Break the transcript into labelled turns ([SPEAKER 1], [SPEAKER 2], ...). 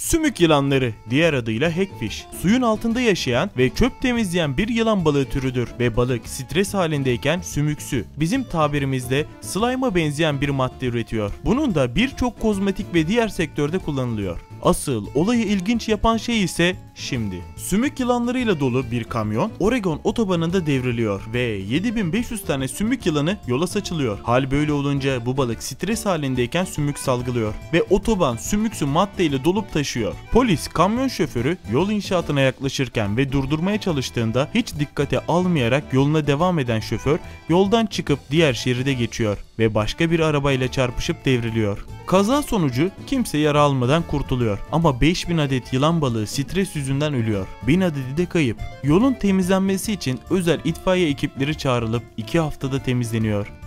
[SPEAKER 1] Sümük yılanları, diğer adıyla hagfish. Suyun altında yaşayan ve çöp temizleyen bir yılan balığı türüdür ve balık stres halindeyken sümüksü. Bizim tabirimizde slime'a benzeyen bir madde üretiyor. Bunun da birçok kozmetik ve diğer sektörde kullanılıyor. Asıl olayı ilginç yapan şey ise şimdi. Sümük yılanlarıyla dolu bir kamyon Oregon otobanında devriliyor ve 7500 tane sümük yılanı yola saçılıyor. Hal böyle olunca bu balık stres halindeyken sümük salgılıyor ve otoban sümüksü maddeyle dolup taşıyor. Polis kamyon şoförü yol inşaatına yaklaşırken ve durdurmaya çalıştığında hiç dikkate almayarak yoluna devam eden şoför yoldan çıkıp diğer şeride geçiyor ve başka bir arabayla çarpışıp devriliyor. Kaza sonucu kimse yara almadan kurtuluyor ama 5000 adet yılan balığı stres yüzünden ölüyor. 1000 adedi de kayıp. Yolun temizlenmesi için özel itfaiye ekipleri çağrılıp 2 haftada temizleniyor.